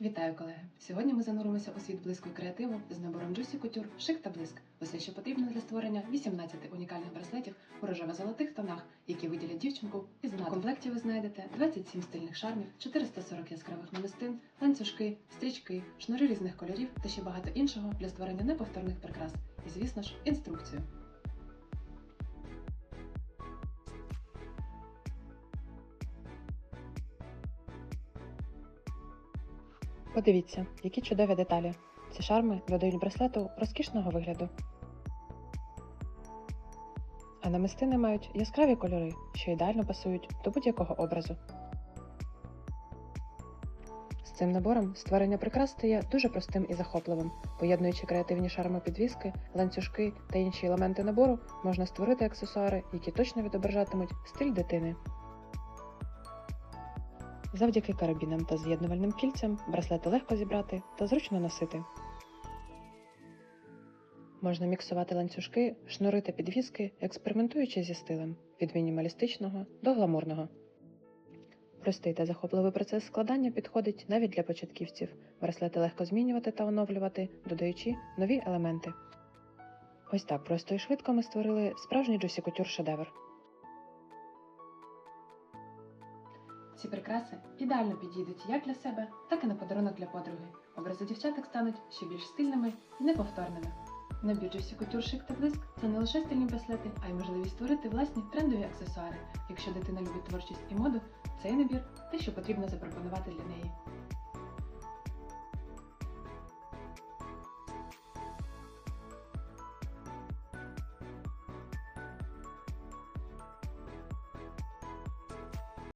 Вітаю, колеги! Сьогодні ми зануримося у світ блиску і креативу з набором Juicy Couture Шик та блиск. Усе, що потрібно для створення 18 унікальних браслетів у рожево-золотих тонах, які виділять дівчинку із У комплекті ви знайдете 27 стильних шармів, 440 яскравих намистин, ланцюжки, стрічки, шнури різних кольорів та ще багато іншого для створення неповторних прикрас. І, звісно ж, інструкцію. Подивіться, які чудові деталі. Ці шарми додають браслету розкішного вигляду. А намистини мають яскраві кольори, що ідеально пасують до будь-якого образу. З цим набором створення прикрас стає дуже простим і захопливим. Поєднуючи креативні шарми підвіски, ланцюжки та інші елементи набору, можна створити аксесуари, які точно відображатимуть стиль дитини. Завдяки карабінам та з'єднувальним кільцям браслети легко зібрати та зручно носити. Можна міксувати ланцюжки, шнури та підвіски, експериментуючи зі стилем від мінімалістичного до гламурного. Простий та захопливий процес складання підходить навіть для початківців. Браслети легко змінювати та оновлювати, додаючи нові елементи. Ось так просто і швидко ми створили справжній Couture шедевр. Ці прикраси ідеально підійдуть як для себе, так і на подарунок для подруги. Образи дівчаток стануть ще більш стильними і неповторними. На Couture Chic та блиск це не лише стильні браслети, а й можливість створити власні трендові аксесуари. Якщо дитина любить творчість і моду, цей набір те, що потрібно запропонувати для неї.